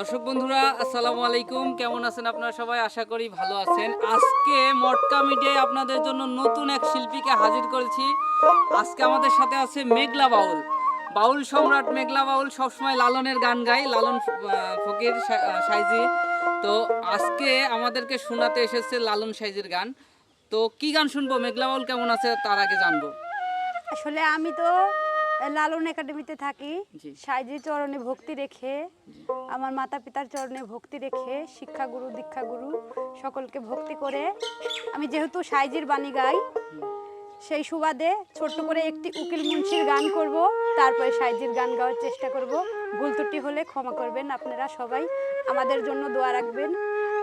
দর্শক বন্ধুরা, আসসালামু আলাইকুম। কেমন আছেন আপনারা সবাই? আশা করি ভালো আছেন। আজকে মটকা মিডিয়ায় আপনাদের জন্য নতুন এক শিল্পীকে হাজির করেছি। আজকে আমাদের সাথে আছে মেঘলা বাউল। বাউল সম্রাট মেঘলা বাউল সবসময় লালনের গান গায়, লালন ফকির সাইজি। তো আজকে আমাদেরকে শোনাতে এসেছে লালন সাইজির গান। তো কি গান শুনব? মেঘলা বাউল কেমন আছে? তার আগে জানব। আসলে আমি তো লালন একাডেমিতে থাকি। জি। সাইজির চরণে ভক্তি রেখে আমার মাতা পিতার চরণে ভক্তি রেখে শিক্ষাগুরু দীক্ষাগুরু সকলকে ভক্তি করে আমি যেহেতু সাইজির বাণী গাই সেই সুবাদে ছোট্ট করে একটি উকিল মুন্সির গান করব তারপরে সাইজির গান গাওয়ার চেষ্টা করব। ভুল ত্রুটি হলে ক্ষমা করবেন আপনারা সবাই আমাদের জন্য দোয়া রাখবেন।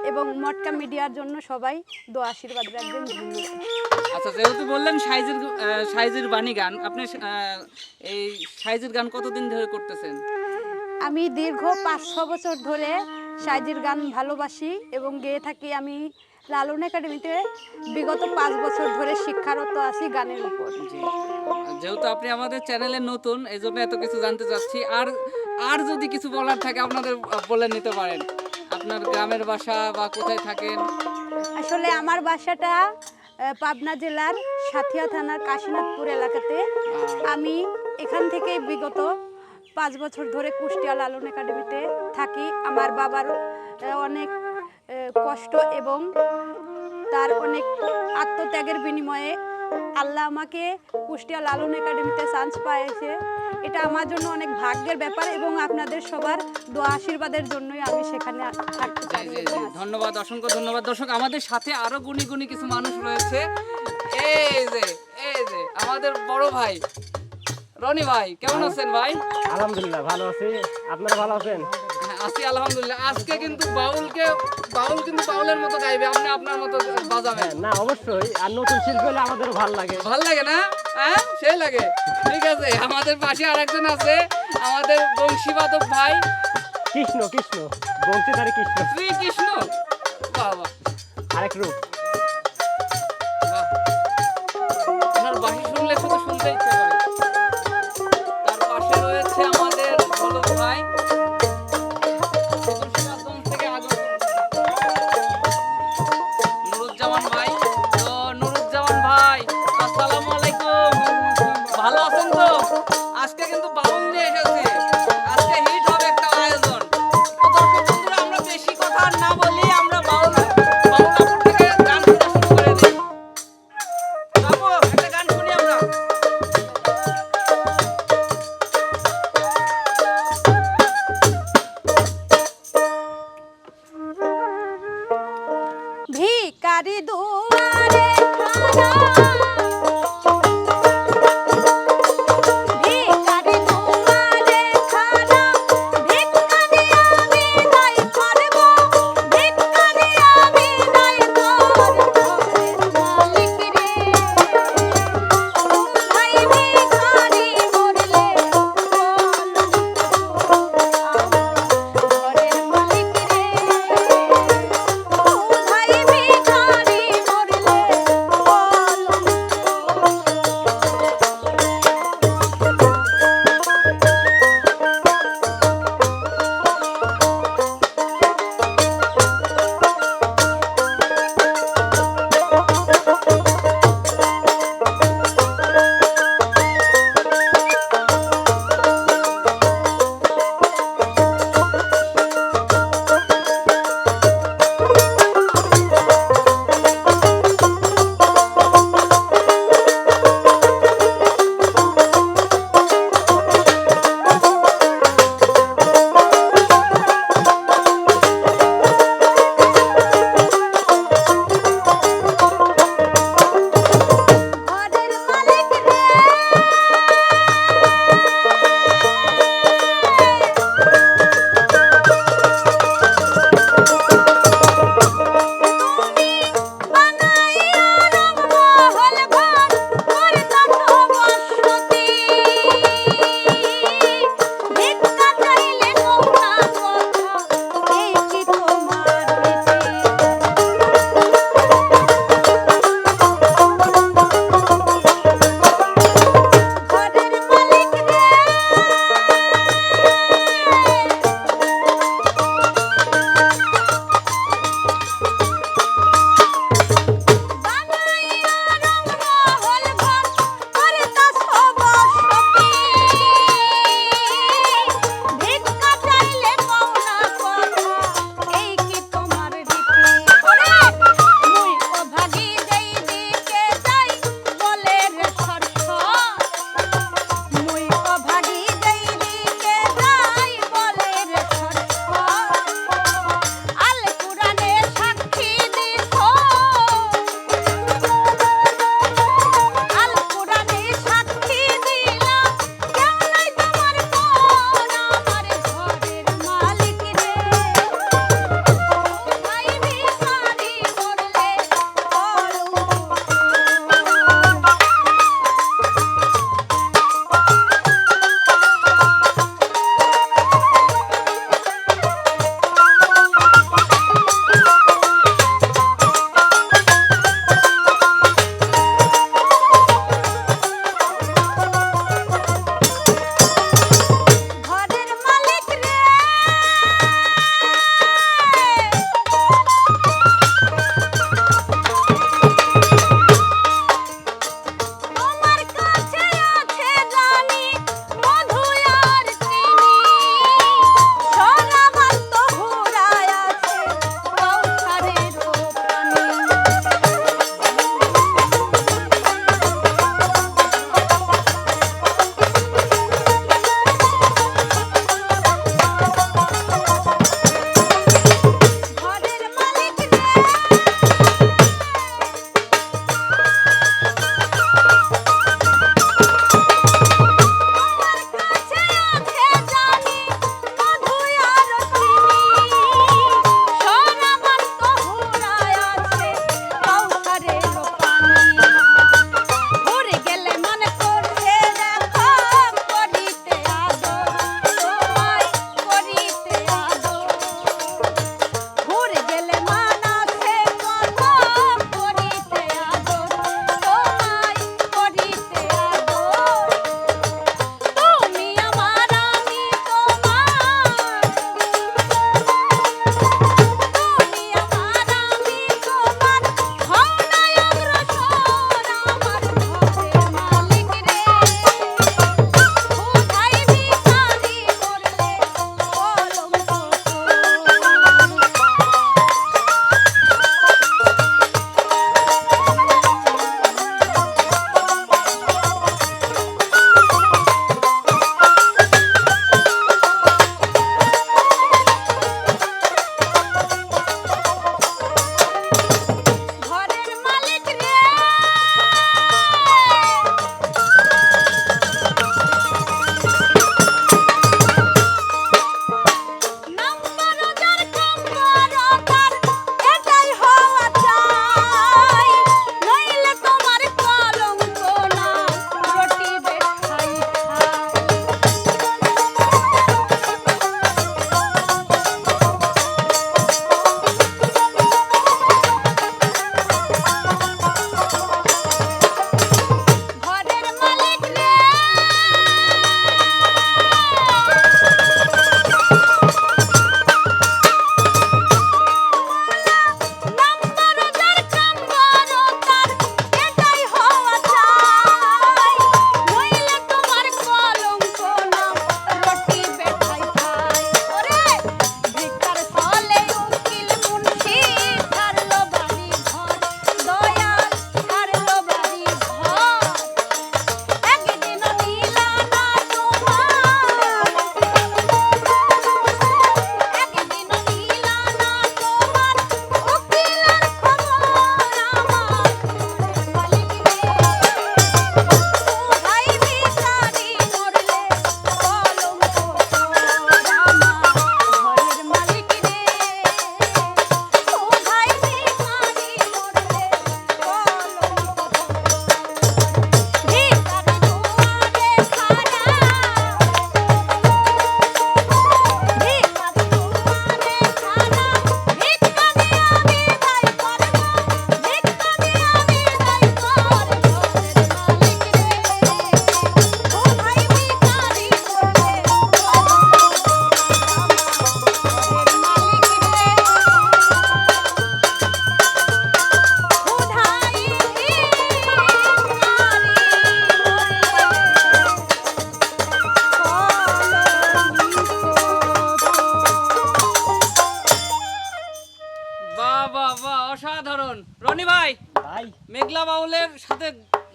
এবং মটকা মিডিয়ার জন্য সবাই দোয়া আশীর্বাদ রাখবেন আচ্ছা যেহেতু বললেন সাইজের সাইজের বাণী গান আপনি এই সাইজের গান কতদিন ধরে করতেছেন? আমি দীর্ঘ পাঁচ ছ বছর ধরে সাইজির গান ভালোবাসি এবং গেয়ে থাকি আমি লালন একাডেমিতে। বিগত পাঁচ বছর ধরে শিক্ষারত আছি গানের উপর। যেহেতু আপনি আমাদের চ্যানেলে নতুন এই জন্য এত কিছু জানতে চাচ্ছি। আর আর যদি কিছু বলার থাকে আপনাদের বলে নিতে পারেন। আপনার গ্রামের বাসা বা কোথায় থাকেন? আসলে আমার বাসাটা পাবনা জেলার সাথিয়া থানার কাশীনাথপুর এলাকাতে। আমি এখান থেকে বিগত পাঁচ বছর ধরে কুষ্টিয়া লালন একাডেমিতে থাকি। আমার বাবার অনেক কষ্ট এবং তার অনেক আত্মত্যাগের বিনিময়ে আল্লাহ আমাকে কুষ্টিয়া লালন একাডেমিতে চান্স পাইয়েছে। এটা আমার জন্য অনেক ভাগ্যের ব্যাপার এবং আপনাদের সবার দোয়া আশীর্বাদের জন্যই আমি সেখানে থাকতে পারি। জি ধন্যবাদ অসংখ্য ধন্যবাদ। দর্শক আমাদের সাথে আরও গুণী গুণী কিছু মানুষ রয়েছে। এই যে এই যে আমাদের বড় ভাই। রনি ভাই কেমন আছেন ভাই? আলহামদুলিল্লাহ ভালো আছি। আপনারা ভালো আছেন? হ্যাঁ, আছি আলহামদুলিল্লাহ। আজকে কিন্তু বাউলকে বাউল কিন্তু বাউলের মতো গাইবে আপনি আপনার মতো বাজাবেন। না অবশ্যই। আর নতুন শিল্পী হলে আমাদের ভালো লাগে। ভালো লাগে না? হ্যাঁ সেই লাগে। ঠিক আছে আমাদের পাশে আরেকজন আছে আমাদের বংশীবাদক ভাই। কৃষ্ণ কৃষ্ণ। বংশীধারী কৃষ্ণ। শ্রীকৃষ্ণ। বাবা। আরেক রূপ।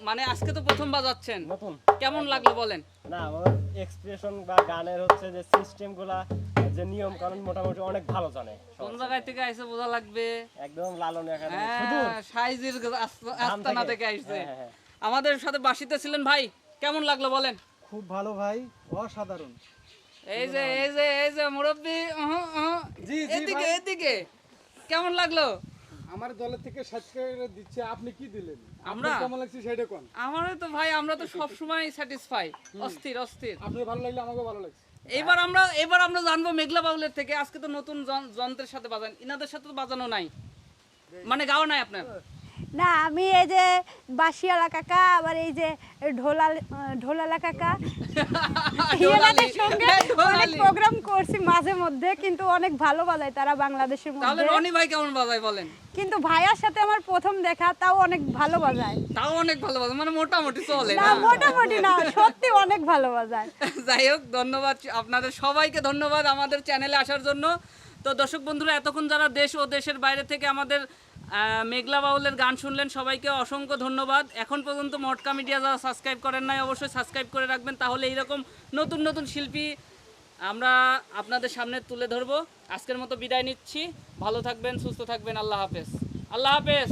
মানে আজকে তো প্রথম বাজাচ্ছেন। নতুন কেমন লাগল বলেন? না আমার এক্সপ্রেশন বা গানের হচ্ছে যে সিস্টেমগুলা যে নিয়ম কানুন মোটামুটি অনেক ভালো জানে। কোন জায়গায় থেকে আইসে বোঝা লাগবে? একদম লালন এখানে হ্যাঁ সাইজের আস্তানা থেকে হ্যাঁ, হ্যাঁ, হ্যাঁ। আমাদের সাথে বাসিতে ছিলেন ভাই কেমন লাগল বলেন? খুব ভালো ভাই অসাধারণ। এই যে এই যে এই যে মুরব্বী এদিকে এদিকে কেমন লাগল? আমার দলের থেকে সাবস্ক্রাইবার দিচ্ছে আপনি কি দিলেন? আমরা? কেমন লাগছে সেটা কোন? আমারও তো ভাই আমরা তো সব সময় স্যাটিসফাই অস্থির অস্থির। আপনার ভালো লাগলে আমাকেও ভালো লাগছে। এবার আমরা এবার আমরা জানব মেঘলা বাউলের থেকে আজকে তো নতুন যন্ত্রের সাথে বাজান ইনাদের সাথে তো বাজানো নাই। মানে গাও নাই আপনার? না আমি এই যে বাসিয়ালা কাকা আবার এই যে ঢোলা ঢোলালা কাকা। এনাদের সঙ্গে হ্যাঁ, অনেক প্রোগ্রাম করছি মাঝে মধ্যে কিন্তু অনেক ভালো বাজায় তারা বাংলাদেশের তাহলে মধ্যে রনি ভাই কেমন বাজায় বলেন? কিন্তু ভাইয়ার সাথে আমার প্রথম দেখা তাও অনেক ভালো বাজায়। তাও অনেক ভালো বাজায় মানে মোটামুটি চলে। না মোটামুটি না সত্যি অনেক ভালো বাজায়। যাই হোক ধন্যবাদ আপনাদের সবাইকে ধন্যবাদ আমাদের চ্যানেলে আসার জন্য। তো দর্শক বন্ধুরা এতক্ষণ যারা দেশ ও দেশের বাইরে থেকে আমাদের মেঘলা বাউলের গান শুনলেন সবাইকে অসংখ্য ধন্যবাদ। এখন পর্যন্ত মটকা মিডিয়া যারা সাবস্ক্রাইব করেন নাই, অবশ্যই সাবস্ক্রাইব করে রাখবেন, তাহলে এইরকম নতুন নতুন শিল্পী আমরা আপনাদের সামনে তুলে ধরবো। আজকের মতো বিদায় নিচ্ছি। ভালো থাকবেন, সুস্থ থাকবেন। আল্লাহ হাফেজ। আল্লাহ হাফেজ।